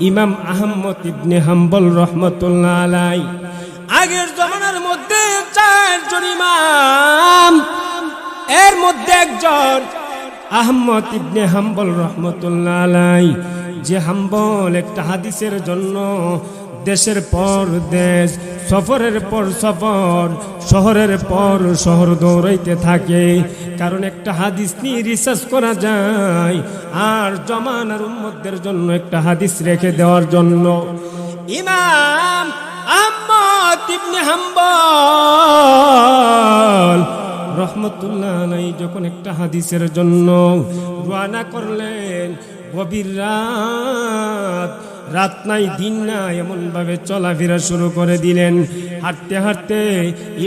ইমাম আহম্মদ ইবনে হাম্বল রহমতুল্লাহ আলাই আগের জমানার মধ্যে চারজন ইমাম, এর মধ্যে একজন আহম্মদ ইবনে হাম্বল রহমতুল্লাহ আলাই যে হাম্বল একটা হাদিসের জন্য দেশের পর দেশ, সফরের পর সফর, শহরের পর শহর দৌড়াইতে থাকে। কারণ একটা হাদিস নিয়ে রিসার্চ করা যায়, আর জমানার উম্মতদের জন্য একটা হাদিস রেখে দেওয়ার জন্য। ইমাম রহমতুল্লাহ যখন একটা হাদিসের জন্য রওনা করলেন, গভীর রাত রাত নাই, দিন না এমন ভাবে চলাফেরা শুরু করে দিলেন। হাঁটতে হাঁটতে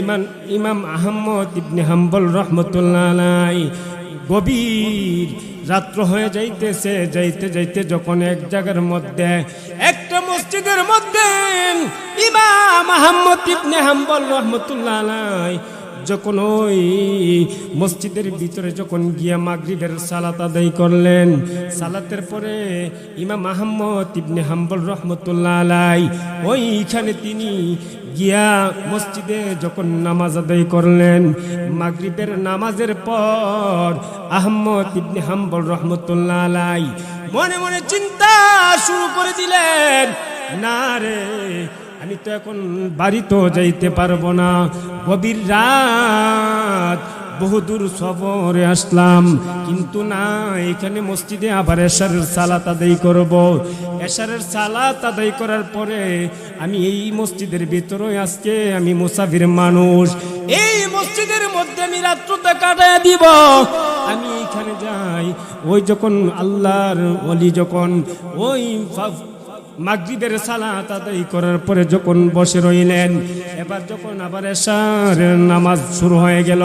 ইমান, ইমাম আহম্মদ ইবনে হাম্বল রহমতুল্লাহ আলাই গভীর রাত্র হয়ে যাইতেছে। যাইতে যাইতে যখন এক জায়গার মধ্যে, একটা মসজিদের মধ্যে ইমাম আহম্মদ ইবনে হাম্বল রহমতুল্লাহ যখন ওই মসজিদের ভিতরে যখন গিয়া মাগরিবের সালাত আদায় করলেন, সালাতের পরে ইমাম আহম্মদ ইবনে হাম্বল রহমতুল্লাহ আলাই ওইখানে তিনি গিয়া মসজিদে যখন নামাজ আদায় করলেন, মাগরিবের নামাজের পর আহম্মদ ইবনে হাম্বল রহমতুল্লাহ আলাই মনে মনে চিন্তা শুরু করে দিলেন, না রে আমি তো এখন বাড়িতেও যাইতে পারব না। গভীর রাত বহুদূর সফরে আসলাম। কিন্তু না, এখানে মসজিদে আবার এশারের সালাত আদায় করব। এশারের সালাত আদায় করার পরে আমি এই মসজিদের ভিতরে আজকে আমি মুসাফির মানুষ। এই মসজিদের মধ্যে আমি রাত্রটা কাটায় দিব। আমি এখানে যাই, ওই যখন আল্লাহর অলি যখন ওই মাগরিবের সালাত আদায় করার পরে যখন বসে রইলেন, এবার যখন আবার এশারের নামাজ শুরু হয়ে গেল,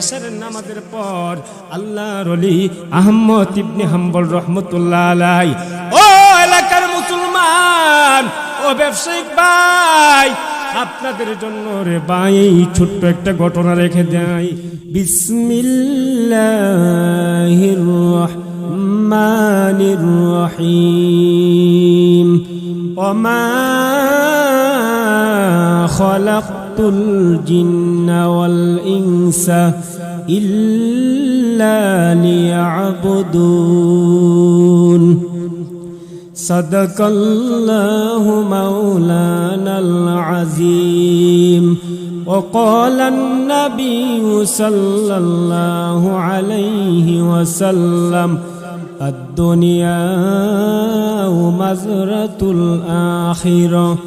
এশারের নামাজের পর আল্লাহ রলি আহম্মদ ইবনে হাম্বল রহমতুল্লাহ আলাই ও এলাকার মুসলমান, ও ব্যবসায়িক ভাই, আপনাদের জন্য রে এই ছোট্ট একটা ঘটনা রেখে দেয় বিসমিল্লাহির রহমানির রহিম। وما خلقت الجن والإنس إلا ليعبدون. صدق الله مولانا العظيم. وقال النبي صلى الله عليه وسلم الدنيا مزرة الآخرة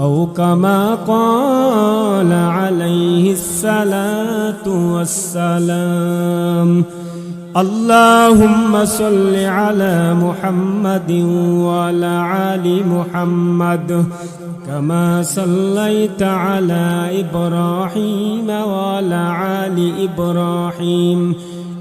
أو كما قال عليه الصلاة والسلام. اللهم صل على محمد وعلى آل محمد كما صليت على إبراهيم وعلى آل إبراهيم.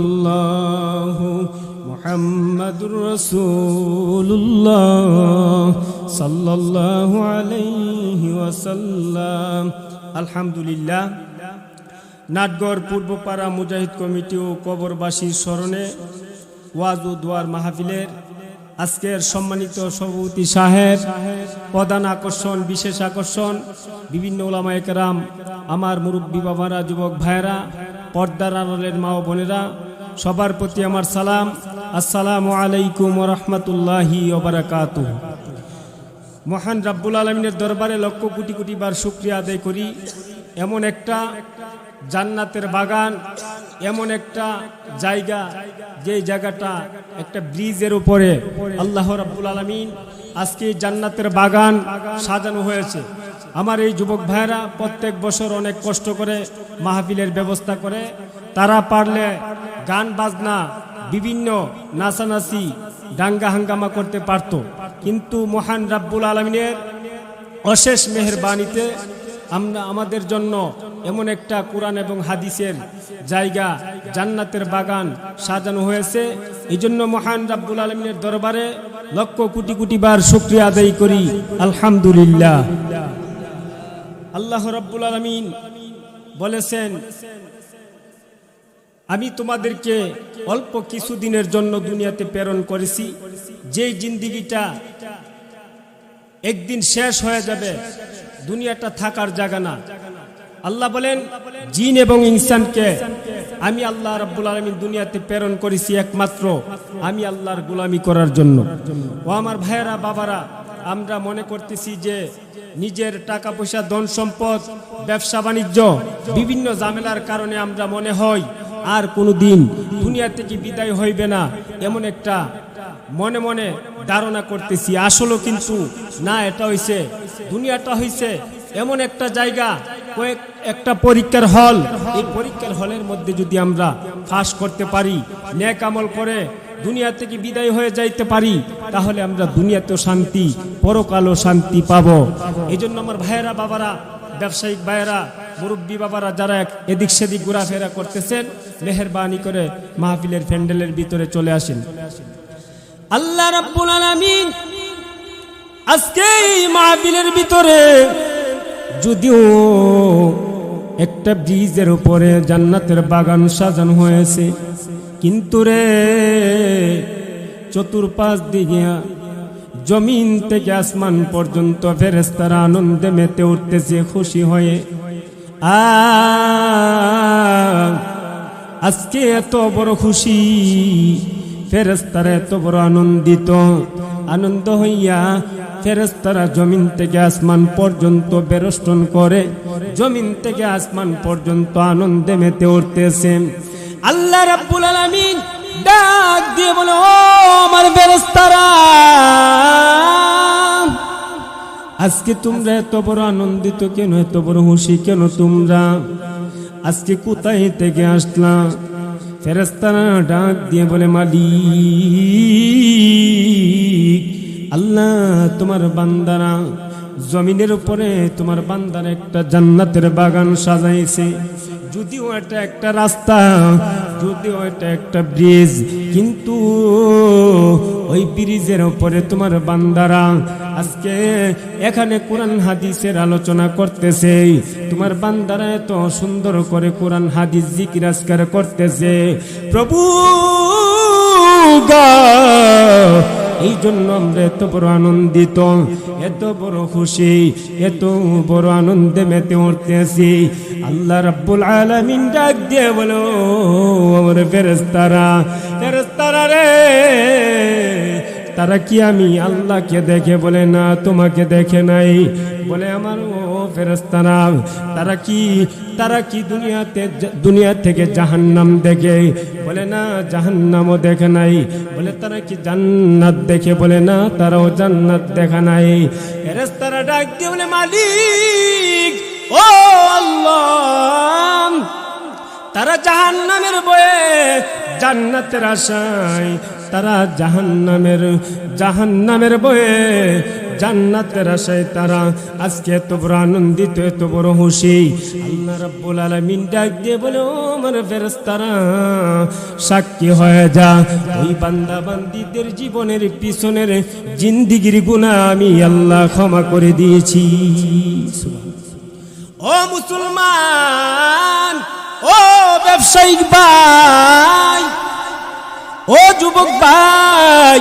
الله محمد رسول الله صلى الله عليه وسلم الحمد لله নাটগড় পূর্বপাড়া মুজাহিদ কমিটি ও কবরবাসীর স্মরণে ওয়াজ ও দোয়ার মাহফিলের আজকের সম্মানিত সভাপতি সাহেব, প্রধান আকর্ষণ, বিশেষ আকর্ষণ, বিভিন্ন ওলামায়করাম আমার মুরব্বী বাবারা, যুবক ভাইরা পর্দার আড়ালের মা ও বোনেরা, সবার প্রতি আমার সালাম। আসসালামু আলাইকুম রহমতুল্লাহি মহান রাব্বুল আলমিনের দরবারে লক্ষ কোটি কোটি বার শুক্রিয়া আদায় করি। এমন একটা জান্নাতের বাগান, এমন একটা জায়গা, যে জায়গাটা একটা ব্রিজের উপরে আল্লাহ রাব্বুল আলমিন আজকে জান্নাতের বাগান সাজানো হয়েছে। আমার এই যুবক ভাইয়েরা প্রত্যেক বছর অনেক কষ্ট করে মাহফিলের ব্যবস্থা করে। তারা পারলে গান, বাজনা, বিভিন্ন নাচানাচি, দাঙ্গা হাঙ্গামা করতে পারত। কিন্তু মহান রাব্বুল আলমিনের অশেষ মেহরবানিতে আমরা আমাদের জন্য এমন একটা কোরআন এবং হাদিসের জায়গা, জান্নাতের বাগান সাজানো হয়েছে। এই জন্য মহান রাব্বুল আলমিনের দরবারে লক্ষ কোটি কোটি বার শুক্রিয়া আদায় করি। আলহামদুলিল্লাহ। আল্লাহ রাব্বুল আলমিন বলেছেন, আমি তোমাদেরকে অল্প কিছুদিনের জন্য দুনিয়াতে প্রেরণ করেছি। যেই জিন্দিগিটা একদিন শেষ হয়ে যাবে, দুনিয়াটা থাকার জায়গা না। আল্লাহ বলেন, জিন এবং ইনসানকে আমি আল্লাহ রাব্বুল আলমিন দুনিয়াতে প্রেরণ করেছি একমাত্র। আমি আল্লাহর গোলামি করার জন্য। ও আমার ভাইয়েরা, বাবারা আমরা মনে করতেছি যে নিজের টাকা পয়সা ধন সম্পদ ব্যবসা, বাণিজ্য বিভিন্ন ঝামেলার কারণে আমরা মনে হয় আর কোনো দিন দুনিয়া থেকে বিদায় হইবে না এমন একটা মনে মনে ধারণা করতেছি। আসলেও কিন্তু না, এটা হইছে, দুনিয়াটা হইছে এমন একটা জায়গা, কয়েক একটা পরীক্ষার হল। এই পরীক্ষার হলের মধ্যে যদি আমরা ফাঁস করতে পারি ন্যাক আমল করে দুনিয়া থেকে বিদায় হয়ে যাইতে পারি, তাহলে আমরা দুনিয়াতেও শান্তি, পরকালও শান্তি পাবো। এই জন্য আমার ভাইয়েরা, বাবারা, ব্যবসায়িক ভাইয়েরা, মুরব্বী বাবারা, যারা এদিক সেদিক ঘোরাফেরা করতেছেন, মেহরবানি করে মাহফিলের প্যান্ডেলের ভিতরে চলে আসেন। আল্লাহ রাব্বুল আলামিন আজকে এই মাহফিলের ভিতরে যদিও একটা ব্রিজের উপরে জান্নাতের বাগান সাজানো হয়েছে কিন্তু রে, চতুর্পাশ দিকে জমিন থেকে আসমান পর্যন্ত ফেরেস্তারা আনন্দে মেতে উঠতেছে খুশি হয়ে। আজকে এত বড় খুশি ফেরেস্তারা এত বড় আনন্দিত। আনন্দ হইয়া ফেরেস্তারা জমিন থেকে আসমান পর্যন্ত বেরষ্টন করে, জমিন থেকে আসমান পর্যন্ত আনন্দে মেতে উঠতেছে। আল্লাহ রাব্বুল আলামিন ডাক দিয়ে বলে, ও আমার ফেরেস্তারা আজকে তোমরা এত বড় আনন্দিত কেন? এত বড় খুশি কেন তোমরা? আজকে কোথায় থেকে আসলাম ফেরেস্তারা ডাক দিয়ে বলে, মালিক, আল্লাহ তোমার বান্দারা জমিনের উপরে তোমার বান্দার একটা জান্নাতের বাগান সাজাইছে। যদিও এটা একটা রাস্তা, যদিও এটা একটা ব্রিজ কিন্তু ওই ব্রিজের ওপরে তোমার বান্দারা আজকে এখানে কোরআন হাদিসের আলোচনা করতেছে। তোমার বান্দারা এত সুন্দর করে কোরআন হাদিস জিকির আজকার করতেছে। প্রভু গা এই জন্য আমরা এত বড় আনন্দিত, এত বড় খুশি, এত বড় আনন্দে মেতে উঠতেছি। আল্লাহ রাব্বুল আলামিন ডাক দিয়ে বলো আমার ফেরেস্তারা ফেরেস্তারা রে। তারা কি আমি আল্লাহকে দেখে বলে, না, তোমাকে দেখে নাই? বলে আমার, ও ফেরেস্তারা তারা কি তারা কি দুনিয়াতে দুনিয়া থেকে জাহান্নাম দেখে? বলে, না, জাহান্নামও দেখে নাই। বলে, তারা কি জান্নাত দেখে? বলে, না, তারাও জান্নাত দেখা নাই। ফেরেস্তারা ডাক দিয়ে বলে, মালিক, ও আল্লাহ, তারা জাহান্নামের বয়ে জান্নাতের আশায় তারা জাহান্নামের জাহান্নামের বয়ে জান্নাতের আশায় তারা। আজকে এত বড় আনন্দিত, এত বড় খুশি। আল্লাহ রাব্বুল আলামিন ডাক দিয়ে বলে, ও আমার ফেরেশতারা, সাক্ষী হয়ে যা। ওই বান্দা বান্দিদের জীবনের পিছনের জিন্দিগির গুনাহ আমি আল্লাহ ক্ষমা করে দিয়েছি। ও মুসলমান, ও ব্যবসায়িক ভাই ও যুবক ভাই,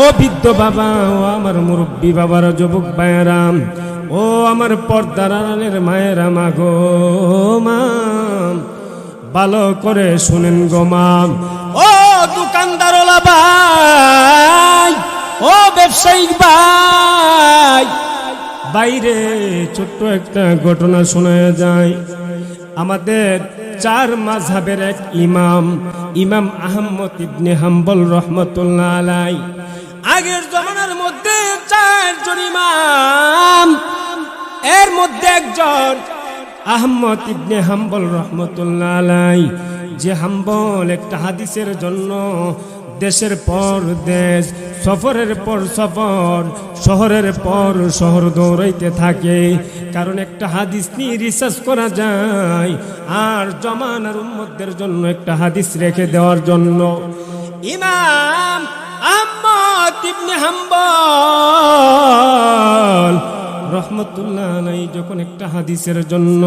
ও বৃদ্ধ বাবা, ও আমার মুরব্বী বাবার যুবক ভাইয়েরাম ও আমার পর্দার আড়ালের মায়েরা, মা গো মাম ভালো করে শুনেন গো মাম ও দোকানদারওয়ালা ভাই, ও ব্যবসায়িক ভাই। বাইরে ছোট্ট একটা ঘটনা শোনা যায়। আমাদের চার মাঝহাবের এক ইমাম ইমাম আহম্মদ ইবনে হাম্বল রহমতুল্লাহ আলাই আগের জমানার মধ্যে চারজন ইমাম, এর মধ্যে একজন আহম্মদ ইবনে হাম্বল রহমতুল্লাহ আলাই যে হাম্বল একটা হাদিসের জন্য দেশের পর দেশ, সফরের পর সফর, শহরের পর শহর দৌড়াইতে থাকে। কারণ একটা হাদিস নিয়ে রিসার্চ করা যায়, আর জমানার উম্মতদের জন্য একটা হাদিস রেখে দেওয়ার জন্য। ইমাম রহমতুল্লাহ যখন একটা হাদিসের জন্য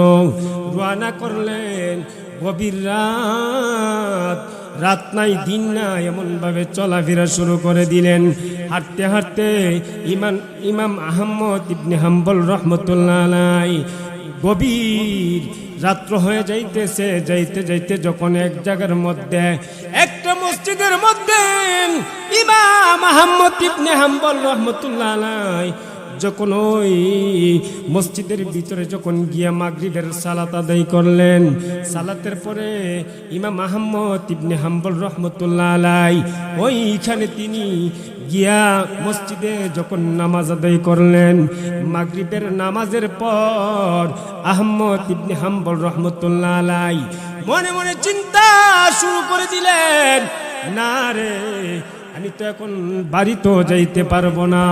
রওনা করলেন, গভীর রাত রাত নাই, দিন না এমন ভাবে চলাফেরা শুরু করে দিলেন। হাঁটতে হাঁটতে ইমান, ইমাম আহম্মদ ইবনে হাম্বল রহমতুল্লাহ গভীর রাত্র হয়ে যাইতেছে। যাইতে যাইতে যখন এক জায়গার মধ্যে, একটা মসজিদের মধ্যে ইমাম আহম্মদ ইবনে হাম্বল রহমতুল্লাহ যখন ওই মসজিদের ভিতরে যখন গিয়া মাগরিবের সালাত আদায় করলেন, সালাতের পরে ইমাম আহম্মদ ইবনে হাম্বল রহমতুল্লাহ আলাই, ওইখানে তিনি গিয়া মসজিদে যখন নামাজ আদায় করলেন, মাগরিবের নামাজের পর আহম্মদ ইবনে হাম্বল রহমতুল্লাহ আলাই মনে মনে চিন্তা শুরু করে দিলেন, না রে আমি তো এখন বাড়িতেও যাইতে পারব না।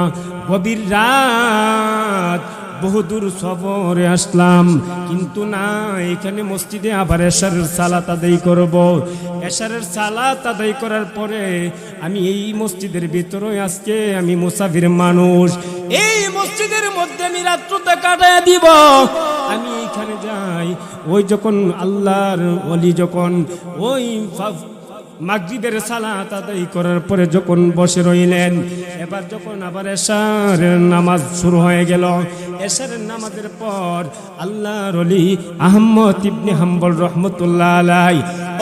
গভীর রাত, বহুদূর সফরে আসলাম। কিন্তু না, এখানে মসজিদে আবার এশারের সালাত আদায় করব। এশারের সালাত আদায় করার পরে আমি এই মসজিদের ভিতরে আজকে আমি মুসাফির মানুষ। এই মসজিদের মধ্যে আমি রাত্রটা কাটায় দিব। আমি এখানে যাই। ওই যখন আল্লাহর অলি যখন ওই মাগরিবের সালাত আদায় করার পরে যখন বসে রইলেন, এবার যখন আবার এশারের নামাজ শুরু হয়ে গেল, এশারের নামাজের পর আল্লাহর অলি আহম্মদ ইবনে হাম্বল রহমতুল্লাহ আলাই,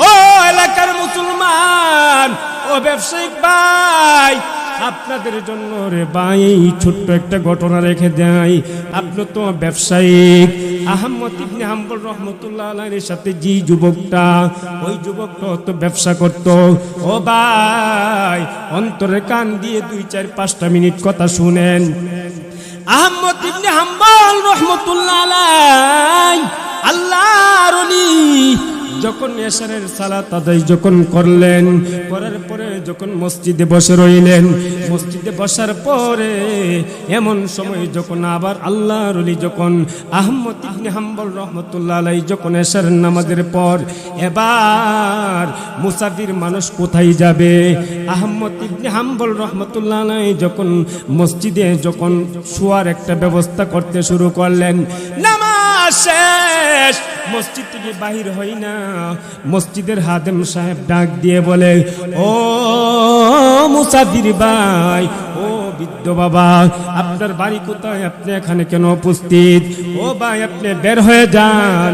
ও এলাকার মুসলমান, ও ব্যবসায়িক ভাই, আপনাদের জন্য রে ভাই, ছোট্ট একটা ঘটনা রেখে দেয়। আপনি তো ব্যবসায়িক আহম্মদ ইবনে হাম্বল রহমতুল্লাহ সাথে যে যুবকটা, ওই যুবকটা তো ব্যবসা করত। ও ভাই অন্তরে কান দিয়ে দুই চার পাঁচটা মিনিট কথা শুনেন। আহমদ ইবনে হাম্বল রহমতুল্লাহ আলাই আল্লাহর যখন এশারের সালাত আদায় যখন করলেন, করার পরে যখন মসজিদে বসে রইলেন, মসজিদে বসার পরে এমন সময় যখন আবার আল্লাহর ওলি যখন আহমদ ইবনে হাম্বল রহমতুল্লাহ আলাই যখন এশারের নামাজের পর, এবার মুসাফির মানুষ কোথায় যাবে? আহমদ ইবনে হাম্বল রহমতুল্লাহ আলাই যখন মসজিদে যখন শোয়ার একটা ব্যবস্থা করতে শুরু করলেন শেষ। মসজিদ থেকে বাহির হই না। মসজিদের হাদেম সাহেব ডাক দিয়ে বলে, ও মুসাফির ভাই, ও বৃদ্ধ বাবা, আপনার বাড়ি কোথায়? আপনি এখানে কেন উপস্থিত? ও ভাই, আপনি বের হয়ে যান।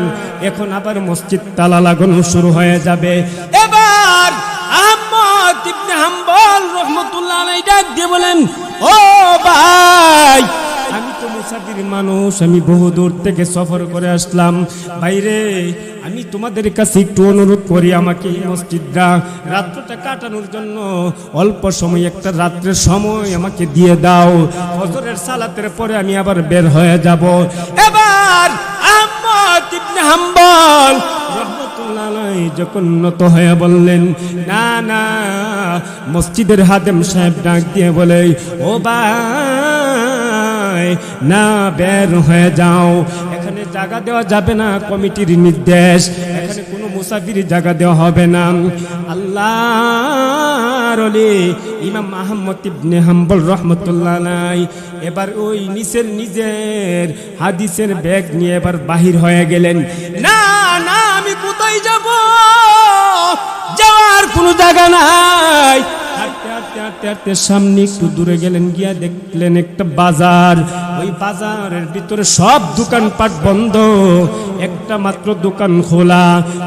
এখন আবার মসজিদ তালা লাগানো শুরু হয়ে যাবে। এবার আহমদ ইবনে হাম্বল রহমতুল্লাহ ডাক দিয়ে বলেন, ও ভাই মুসাফির মানুষ, আমি বহু দূর থেকে সফর করে আসলাম। বাইরে, আমি তোমাদের কাছে একটু অনুরোধ করি আমাকে এই মসজিদটা রাত্রটা কাটানোর জন্য। অল্প সময়, একটা রাত্রের সময় আমাকে দিয়ে দাও। ফজরের সালাতের পরে আমি আবার বের হয়ে যাব। এবার আহমদ ইবনে হাম্বল যখন নত হয়ে বললেন, না না। মসজিদের হাদেম সাহেব ডাক দিয়ে বলে, ও ভাই না বের হয়ে যাও। এখানে জায়গা দেওয়া যাবে না, কমিটির নির্দেশ। এখানে কোনো মুসাফির জায়গা দেওয়া হবে না। আল্লাহর ওলি ইমাম আহমদ ইবনে হাম্বল রহমতুল্লাহ নাই এবার ওই নিচের নিজের হাদিসের ব্যাগ নিয়ে এবার বাহির হয়ে গেলেন। না না, আমি কোথায় যাব? যাওয়ার কোনো জায়গা নাই। সামনে একটু দূরে গেলেন, গিয়া দেখলেন একটা বাজার। ওই বাজারের ভিতরে সব দোকানপাট বন্ধ। একটা মাত্র দোকান খোলা।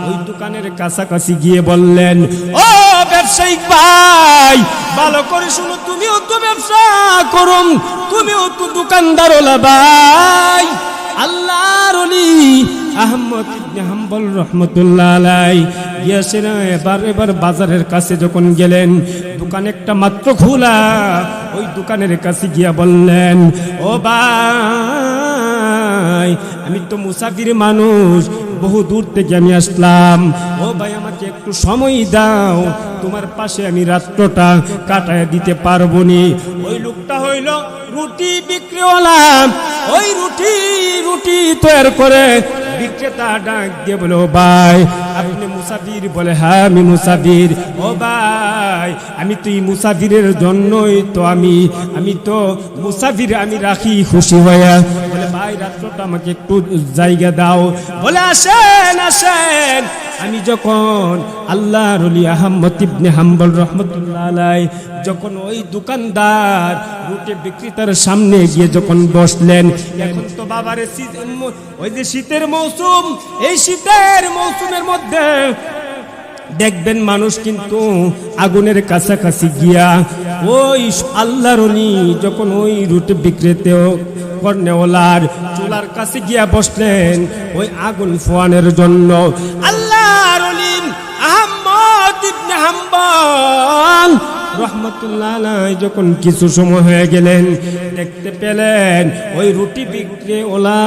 ওই দোকানের কাছাকাছি গিয়ে বললেন, ও ব্যবসায়িক ভাই, ভালো করে শুনো, তুমিও তো ব্যবসা করুন, তুমিও তো দোকানদার ওলা ভাই। আল্লাহর ওলি আহমদ ইবনে হাম্বল রহমতুল্লাহ আলাই গিয়েছেন এবার এবার বাজারের কাছে যখন গেলেন, দোকান একটা মাত্র খোলা। ওই দোকানের কাছে গিয়া বললেন, ও ভাই, আমি তো মুসাফির মানুষ, বহু দূর থেকে আমি আসলাম। ও ভাই, আমাকে একটু সময় দাও, তোমার পাশে আমি রাত্রটা কাটায় দিতে পারব নি। ওই লোকটা হইল রুটি বিক্রিওয়ালা। ওই রুটি রুটি তৈরি করে বিক্রেতা ডাক দিয়ে বলো ভাই, আপনি মুসাফির বলে হ্যাঁ আমি মুসাফির। ও ভাই, আমি তুই মুসাফিরের জন্যই তো আমি আমি তো মুসাফির, আমি রাখি, খুশি হয়ে। বলে আমাকে একটু জায়গা দাও। বলে, আসেন আসেন। আমি যখন আল্লাহ রলি আহমদ ইবনে হাম্বল রহমতুল্লাহ যখন ওই দোকানদার, রুটি বিক্রেতার সামনে গিয়ে যখন বসলেন, এখন তো বাবারে ওই যে শীতের মৌসুম, এই শীতের মৌসুমের মধ্যে দেখবেন মানুষ কিন্তু আগুনের কাছাকাছি গিয়া ওই আল্লাহর যখন ওই রুটি বিক্রেতেও কর্নেওয়ালার চুলার কাছে গিয়া বসলেন, ওই আগুন ফোয়ানের জন্য আল্লাহ হাম্বল রহমতুল্লাহ যখন কিছু সময় হয়ে গেলেন, দেখতে পেলেন ওই রুটি বিক্রি ওলা,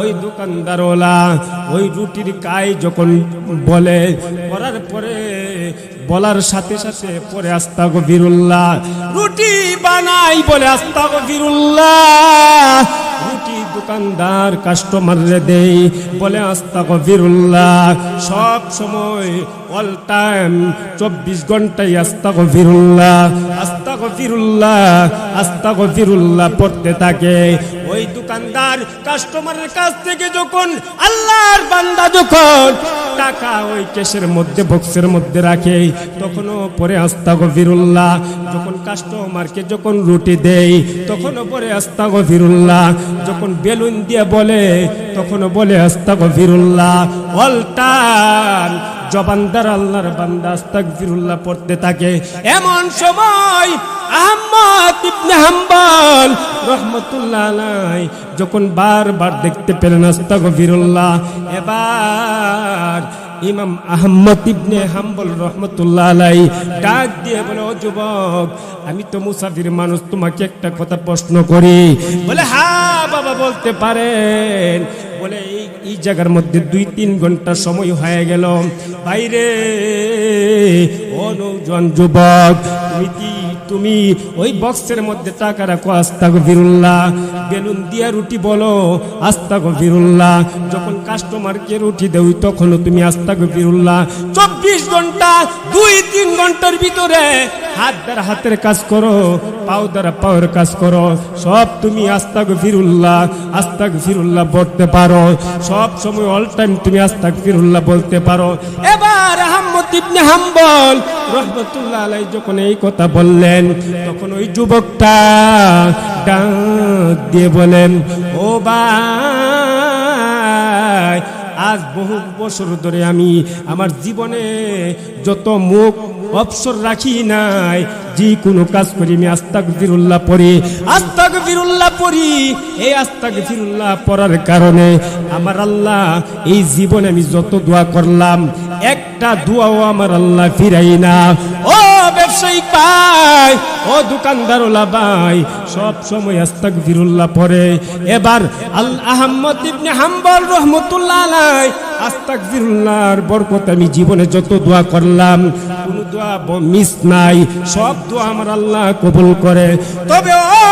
ওই দোকানদার ওলা, ওই রুটির গায়ে যখন বলে করার পরে বলার সাথে সাথে পরে আস্তা গভীরুল্লাহ রুটি বানাই বলে আস্তা গভীরুল্লাহ দোকানদার কাস্টমাররে দেই, বলে আস্তা কবিরুল্লাহ সব সময় অল টাইম চব্বিশ ঘন্টায় আস্তা কবিরুল্লাহ আস্তা কবিরুল্লাহ আস্তা কবিরুল্লাহ পড়তে থাকে। ওই দোকানদার কাস্টমারের কাছ থেকে যখন আল্লাহর বান্দা যখন টাকা ওই কেসের মধ্যে বক্সের মধ্যে রাখে, তখনও পরে আস্তা গভীরুল্লাহ যখন কাস্টমারকে যখন রুটি দেই তখনও পরে আস্তা গভীরুল্লাহ যখন বেলুন দিয়ে বলে, তখনও বলে আস্তা গভীরুল্লাহ অল জবানদার আল্লাহর বান্দা আস্তাগফিরুল্লাহ পড়তে থাকে। এমন সময় আহমদ ইবনে হাম্বল রহমতুল্লাহ আলাই যখন বারবার দেখতে পেলেন আস্তাগফিরুল্লাহ, এবার ইমাম আহমদ ইবনে হাম্বল রহমতুল্লাহ আলাই ডাক দিয়ে বলে, ও যুবক, আমি তো মুসাফির মানুষ, তোমাকে একটা কথা প্রশ্ন করি। বলে হ্যাঁ বাবা, বলতে পারেন। বলে, এই জায়গার মধ্যে দুই তিন ঘণ্টা সময় হয়ে গেল। বাইরে অনুজন নৌজন, যুবক, তুমি কি তুমি ওই বক্সের মধ্যে টাকা রাখো আস্তাগ ফিরুল্লাহ বেলুন দিয়া রুটি বলো আস্তাগ ফিরুল্লাহ যখন কাস্টমারকে রুটি দেও, তখনও তুমি আস্তাগ ফিরুল্লাহ চব্বিশ ঘণ্টা, দুই, তিন ঘণ্টার ভিতরে হাত দ্বারা হাতের কাজ করো, পাও দ্বারা পাওয়ের কাজ করো, সব তুমি আস্তাগ ফিরুল্লাহ আস্তাগ ফিরুল্লাহ বলতে পারো। সব সময় অল টাইম তুমি আস্তাগ ফিরুল্লাহ বলতে পারো। এবার এই কথা বললেন, তখন ওই যুবকটা বলেন, ও আজ বহু বছর ধরে আমি আমার জীবনে যত মুখ অবসর রাখি নাই, যে কোনো কাজ করি আমি আস্তাক ফিরুল্লাহ পড়ি। আস্তাক ফিরুল্লাহ পড়ি। এই আস্তাক ফিরুল্লাহ পড়ার কারণে আমার আল্লাহ এই জীবনে আমি যত দোয়া করলাম একটা দুয়াও আমার আল্লাহ ফিরাই না। ও ব্যবসায়িক ভাই, ও দোকানদারওয়ালা ভাই, সব সময় আস্তাক ফিরুল্লাহ পড়ে। এবার আল আহমদ ইবনে হাম্বল রহমতুল্লাহ আলাই আস্তাক ফিরুল্লাহর বরকত আমি জীবনে যত দোয়া করলাম, কোন দোয়া মিস নাই, সব দোয়া আমার আল্লাহ কবুল করে। তবে ও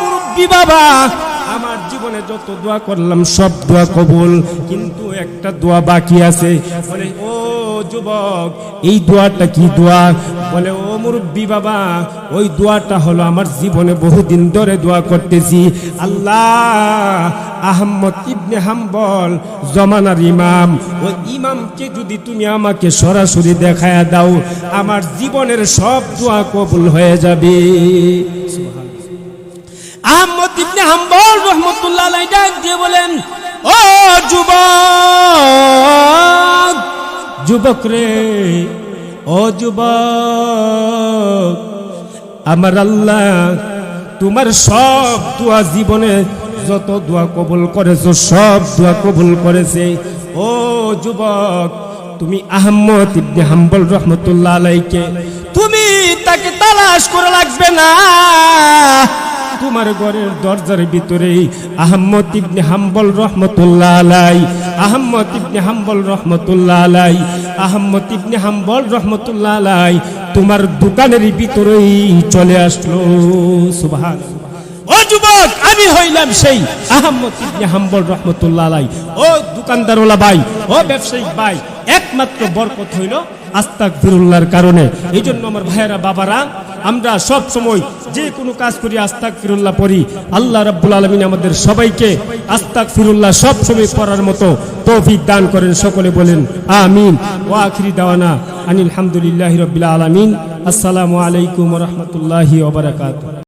মুরব্বী বাবা, আমার জীবনে যত দোয়া করলাম, সব দোয়া কবুল। কিন্তু একটা দোয়া বাকি আছে ও যুবক, এই দোয়াটা কি দোয়া? বলে, ও মুরব্বী বাবা, ওই দোয়াটা হলো আমার জীবনে বহুদিন ধরে দোয়া করতেছি। আল্লাহ আহম্মদ ইবনে হাম্বল, জমানার ইমাম, ওই ইমামকে যদি তুমি আমাকে সরাসরি দেখায়া দাও, আমার জীবনের সব দোয়া কবুল হয়ে যাবে। আহমদ ইবনে হাম্বল রহমতুল্লাহ ডাক দিয়ে বলেন, ও যুবক যুবক রে, ও যুবক, আমার আল্লাহ, তোমার সব দোয়া জীবনে যত দোয়া কবুল করেছ, সব দোয়া কবুল করেছে। ও যুবক, তুমি আহম্মদ ইবনে হাম্বল রহমতুল্লাহ আলাইকে, তুমি তাকে তালাশ করে লাগবে না। তোমার ঘরের দরজার ভিতরে আহম্মদ ইবনে হাম্বল রহমতুল্লাহ আলাই আহম্মদ ইবনে হাম্বল রহমতুল্লাহ আলাই আহম্মদ ইবনে হাম্বল রহমতুল্লাহ আলাই তোমার দোকানের ভিতরেই চলে আসলো। সুবহান ও যুবক, আমি হইলাম সেই আহম্মদ ইবনে হাম্বল রহমতুল্লাহ আলাই। ও দোকানদারওয়ালা ভাই, ও ব্যবসায়িক ভাই, একমাত্র বরকত হইল আস্তাক ফিরুল্লাহর কারণে। এই জন্য আমার ভাইয়েরা, বাবারা আমরা সব সময় যে কোনো কাজ করি আস্তাক ফিরুল্লাহ পড়ি। আল্লাহ রাব্বুল আলমিন আমাদের সবাইকে আস্তাক ফিরুল্লাহ সব সময় পড়ার মতো তৌফিক দান করেন, সকলে বলেন আমিন। ও আখিরি দাওয়ানা আনিল হামদুলিল্লাহ রবিল্লা আলমিন। আসসালামু আলাইকুম রহমতুল্লাহি ওবরাকাতুহ